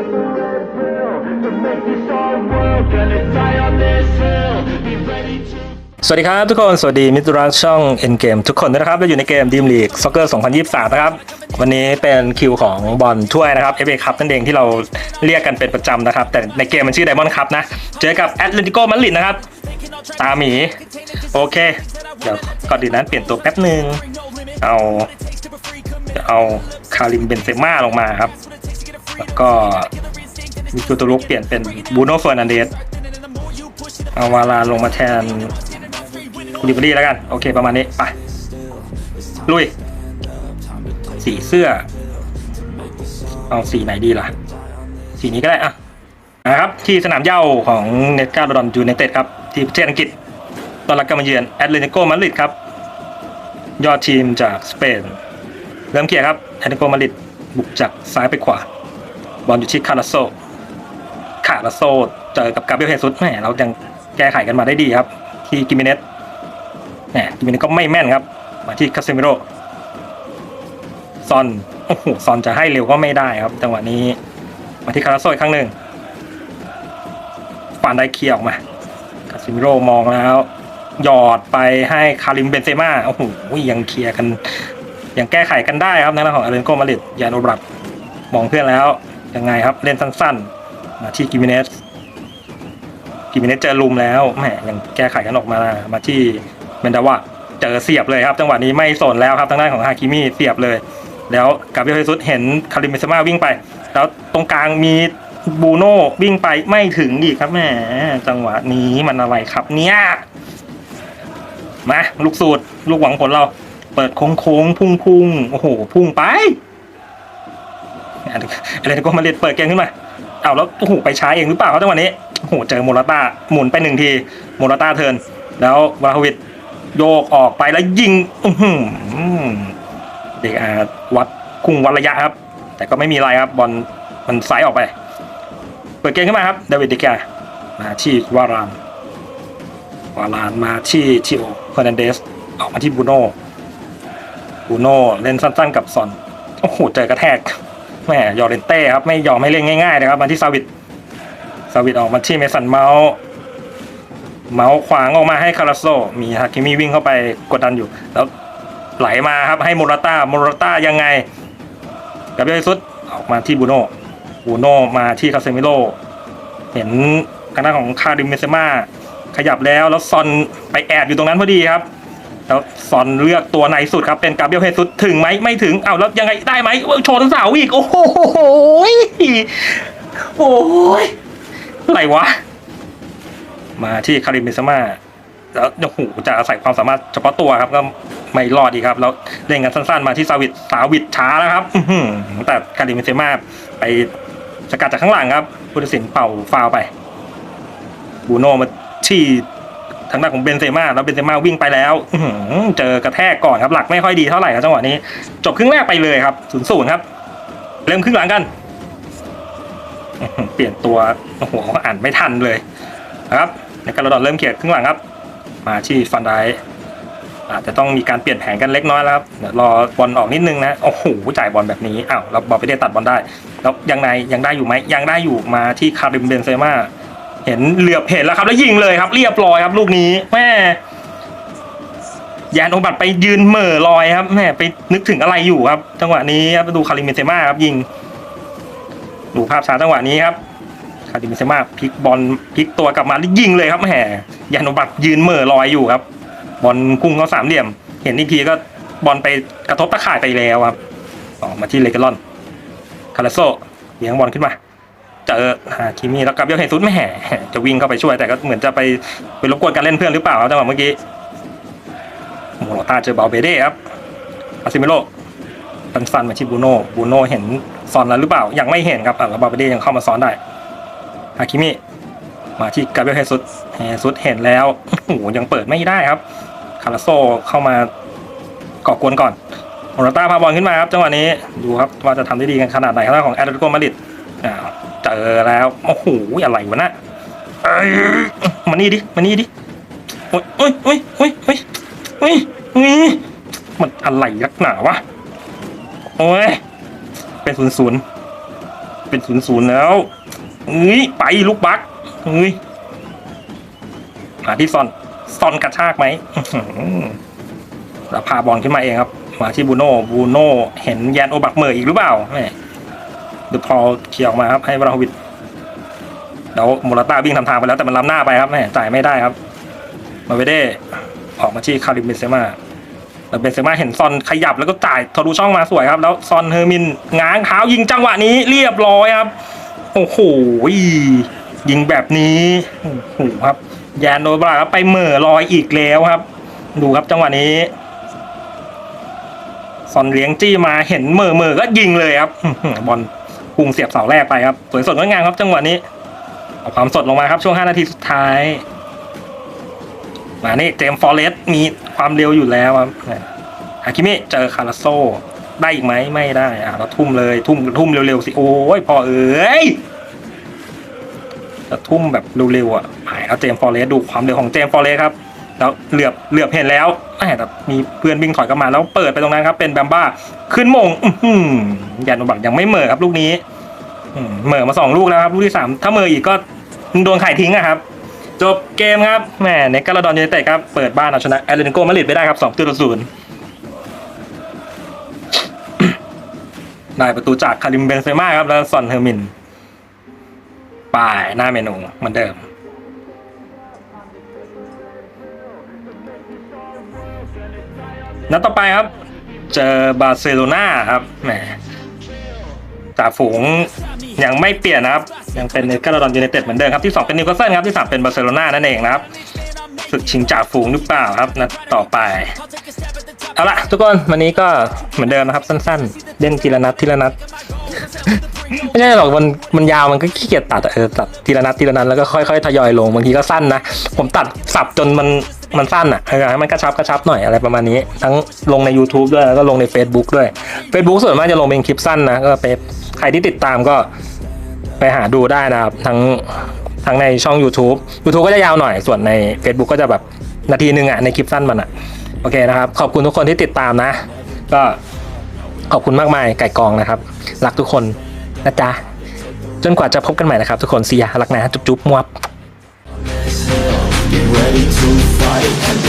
สวัสดีครับทุกคน สวัสดีมิตรรักช่อง N Game ทุกคนด้วยนะครับเราอยู่ในเกมดีมลีกซ็อกเกอร์2023 นะครับ วันนี้เป็นคิวของบอลถ้วยนะครับ FA Cup นั่นเองที่เราเรียกกันเป็นประจำนะครับ แต่ในเกมมันชื่อ Diamond Cup นะ เจอกับแอตเลติโกมาดริดนะครับ ตาหมี โอเค เดี๋ยวก่อนดีนนั้นเปลี่ยนตัวแป๊บหนึ่งเอา เอาคาริมเบนเซม่าลงมาครับ แล้วก็มิคูโตรุกเปลี่ยนเป็นบูโน่เฟอร์นันเดสเอาวาลาลงมาแทนคูลิบารี่แล้วกัน โอเคประมาณนี้ ไป ลุย สีเสื้อ เอาสีไหนดีล่ะ สีนี้ก็ได้อะนะครับ ที่สนามเย้าของเนตกาโดอนยูไนเต็ดครับ ที่ประเทศอังกฤษตอนรับการมาเยือนแอตเลติโกมาดริดครับ ยอดทีมจากสเปน เริ่มเกียร์ครับแอตเลติโกมาดริดบุกจากซ้ายไปขวา บอลอยู่ที่คาราโซคาราโซเจอกับกาเบรียลเฮซุสแหมเรายังแก้ไขกันมาได้ดีครับ ที่กิมิเนสแหมกิมินสก็ไม่แม่นครับ มาที่คาเซมิโรซอนโอ้โหซอนจะให้เร็วก็ไม่ได้ครับจังหวะนี้มาที่คาราโซอีกครั้งหนึ่งฟานได้เคลียร์ออกมาคาเซมิโรมองแล้ว หยอดไปให้คาริมเบนเซม่าโอ้โหยังเคลียร์กัน ยังแก้ไขกันได้ครับในเรื่องของอาเรนโกมาริดยานโอบรัตมองเพื่อนแล้ว ยังไงครับเล่นสั้นๆ มาที่กิมิเนสกิมิเนสเจอลุมแล้วแหมยังแก้ไขกันออกมามาที่เบนดาวะเจอเสียบเลยครับจังหวะนี้ไม่สนแล้วครับทางด้านของฮาคิมิเสียบเลย แล้วกาเบรียลเฮซุสเห็นคาริมเซม่าวิ่งไป แล้วตรงกลางมีบูโน่วิ่งไปไม่ถึงอีกครับแหมจังหวะนี้มันอะไรครับเนี่ยมาลูกสูตรลูกหวังผลเรา เปิดโค้งโค้งพุ่งพุ่งๆโอ้โห พุ่งไป อะไรก็มาเรียนเปิดเกมขึ้นมาเอาแล้วโอ้โหไปช้าเองหรือเปล่าครับจังหวะนี้โอ้โหเจอโมราต้าหมุนไปหนึ่งทีโมราต้าเทิร์นแล้ววาฮวิดโยกออกไปแล้วยิงอื้อหือเด็กอาวัดคุงวัดระยะครับ แต่ก็ไม่มีอะไรครับบอลมันไซด์ออกไป เปิดเกมขึ้นมาครับเดวิดเดกามาที่วารานวารานมาที่ทิโอเฟอร์นันเดสออกมาที่บูโน่บูโน่เล่นสั้นๆกับซอนโอ้โหเจอกระแทก แม่ยอร์เรนเต้ครับไม่ยอมให้เล่นง่ายๆนะครับมาที่ซาวิดซาวิดออกมาที่เมสันเมาส์เมาส์ขวางออกมาให้คาราโซมีฮาคิมิวิ่งเข้าไปกดดันอยู่ แล้วไหลมาครับให้โมราต้าโมราต้ายังไงกับเบลซุดออกมาที่บูโน่บูโน่มาที่คาเซมิโลเห็นทางด้านของคาริมเมเซมาขยับแล้วแล้วซอนไปแอบอยู่ตรงนั้นพอดีครับ แล้วซอนเลือกตัวในสุดครับ เป็นกาเบียลเฮซุสถึงไหมไม่ถึงเอาแล้วยังไงได้ไหมชนเสาอีก โอ้โหโอ้ยอะไรวะ มาที่คาริมเบซมาแล้วโอ้โหจะอาศัยความสามารถเฉพาะตัวครับก็ไม่รอดอีครับ แล้วเล่นกันสั้นๆ มาที่ซาวิดสาวิดช้าแล้วครับแต่คาริมเบซมาไปสกัดจากข้างหลังครับผู้ตัดสินเป่าฟาวไป บูโน่มาที่ ทางด้านของเบนเซม่าแล้วเบนเซม่าวิ่งไปแล้วเจอกระแทกก่อนครับหลักไม่ค่อยดีเท่าไหร่ครับจังหวะนี้ จบครึ่งแรกไปเลยครับศูนย์ศูนย์ครับ เริ่มครึ่งหลังกัน เปลี่ยนตัวโอ้โหอ่านไม่ทันเลยนะครับในการระดอนเริ่มเขียดครึ่งหลังครับ มาที่ฟันไดอาจจะต้องมีการเปลี่ยนแผนกันเล็กน้อยแล้วครับเดี๋ยวรอบอลออกนิดนึงนะโอ้โหจ่ายบอลแบบนี้อ้าวแล้วบอลไปได้ตัดบอลได้ แล้วยังไงยังได้อยู่ไหมยังได้อยู่มาที่คาริมเบนเซม่า เห็นเหลือบเห็นแล้วครับ แล้วยิงเลยครับ เรียบร้อยครับ ลูกนี้แม่ยานโอบัตไปยืนเหม่อลอยครับแม่ไปนึกถึงอะไรอยู่ครับ จังหวะนี้ครับดูคาริมเบนเซม่าครับยิง ดูภาพช้าจังหวะนี้ครับคาริมเบนเซม่าพลิกบอลพลิกตัวกลับมาแล้วยิงเลยครับแหมยานโอบัตยืนเหม่อลอยอยู่ครับ บอลพุ่งเข้าสามเหลี่ยม เห็นอีกทีก็บอลไปกระทบตะข่ายไปแล้วครับออกมาที่เลกาลอนคาราโซเลี้ยงบอลขึ้นมา เจอฮาคิมิแล้วกับเบลเฮซุสไม่แห่จะวิ่งเข้าไปช่วยแต่ก็เหมือนจะไปไปรบกวนการเล่นเพื่อนหรือเปล่าครับจังหวะเมื่อกี้โมโรตาเจอบาเบเด้ครับอาซิเมโลตันฟันมาที่บูโน่บูโน่เห็นซอนแล้วหรือเปล่ายังไม่เห็นครับแล้วบาเบเด้ยังเข้ามาซ้อนได้ฮาคิมิมาที่กาเบลเฮซุสเฮซุสเห็นแล้วโอ้ยังเปิดไม่ได้ครับคาราโซเข้ามาก่อกวนก่อนโมโรตาพาบอลขึ้นมาครับจังหวะนี้ดูครับว่าจะทำได้ดีกันขนาดไหนครับของแอตเลติโกมาดริด เจอแล้วโอ้โหอะไรวะนะเอ้ยมานี่ดิมานี่ดิโอ้ยโอ้ยโอ้ยโอ้ยโอ้ยโอ้ยโอ้ยมันอะไรยักหนาวะโอ้ยเป็นศูนย์ศูนย์เป็นศูนย์ศูนย์แล้วเอ้ยไปลูกบักเอ้ยมาที่ซอนซอนกระชากไหมอื้อหือแล้วพาบอลขึ้นมาเองครับ มาที่บูโน่บูโน่เห็นแยนโอบักเหมออีกหรือเปล่าแม่ ดอะพอเคลียร์ออกมาครับให้บราวิดแล้วโมราต้าวิ่งทำทางไปแล้วแต่มันล้ำหน้าไปครับแม่จ่ายไม่ได้ครับ มาเวเด้ออกมาที่คาริมเบนเซม่าแล้วเบนเซม่าเห็นซอนขยับแล้วก็จ่ายทะลุช่องมาสวยครับ แล้วซอนเฮอร์มินง้างเท้ายิงจังหวะนี้เรียบร้อยครับ โอ้โหยิงแบบนี้โอ้โหครับแยนโดนบราครับไปเหม่อลอยอีกแล้วครับ ดูครับจังหวะนี้ซอนเลี้ยงจี้มาเห็นเหม่อเหม่อก็ยิงเลยครับบอล พุ่งเสียบเสาแรกไปครับสวยสดงดงามครับจังหวะนี้เอาความสดลงมาครับช่วง 5 นาทีสุดท้าย มานี่เจมฟอร์เรสมีความเร็วอยู่แล้วครับฮาคิมิเจอคาราโซได้อีกไหมไม่ได้อะเราทุ่มเลยทุ่มทุ่มเร็วๆสิโอ้ยพอเอ้ยจะทุ่มแบบเร็วๆอะหายแล้วเจมฟอร์เรสดูความเร็วของเจมฟอร์เรสครับแล้วเหลือบเหลือบเห็นแล้วแหมแต่มีเพื่อนวิ่งถอยกลับมาแล้วเปิดไปตรงนั้นครับ เป็นแบมบ้าขึ้นมง อื้อหือยันบักยังไม่เหม่อครับลูกนี้ เหม่อมาสองลูกแล้วครับ ลูกที่สามถ้าเหม่ออีกก็โดนไข่ทิ้งอะครับ จบเกมครับแหมเนกกาลาดอนยูไนเต็ดครับเปิดบ้านเอาชนะแอตเลติโกมาดริดไปได้ครับ2ตัวศูนย์ได้ประตูจากคาริมเบนเซม่าครับแล้วซอนเฮอร์มินป่ายหน้าเมนูเหมือนเดิมนัดต่อไปครับ เจอบาร์เซโลนาครับแหมจ่าฝูง ยังไม่เปลี่ยนนะครับ ยังเป็นเนกาลาดอนยูไนเต็ดเหมือนเดิมครับที่ 2 เป็นนิวคาสเซิลครับที่ 3 เป็นบาร์เซโลนานั่นเองนะครับศึกชิงจ่าฝูงหรือเปล่าครับนัดต่อไปเอาละทุกคนวันนี้ก็เหมือนเดิมนะครับสั้นๆเล่นทีละนัดทีละนัดไม่ใช่หรอกมันมันยาวมันก็ขี้เกียจตัดเออตัดทีละนัดทีละนัดแล้วก็ค่อยๆทยอยลงบางทีก็สั้นนะ ผมตัดสับจนมัน มันสั้นอะเออให้มันกระชับกระชับหน่อยอะไรประมาณนี้ ทั้งลงใน YouTube ด้วยแล้วก็ลงใน Facebook ด้วย Facebook ส่วนมากจะลงเป็นคลิปสั้นนะก็ไปใครที่ติดตามก็ไปหาดูได้นะครับ ทั้งทั้งในช่อง YouTube YouTube ก็จะยาวหน่อยส่วนใน Facebook ก็จะแบบนาทีหนึ่งอะในคลิปสั้นมันอะโอเคนะครับ ขอบคุณทุกคนที่ติดตามนะ ก็ขอบคุณมากมายไก่กองนะครับ รักทุกคนนะจ๊ะจนกว่าจะพบกันใหม่นะครับ ทุกคนเสียรักนะ จุ๊บๆมวบ Get ready to body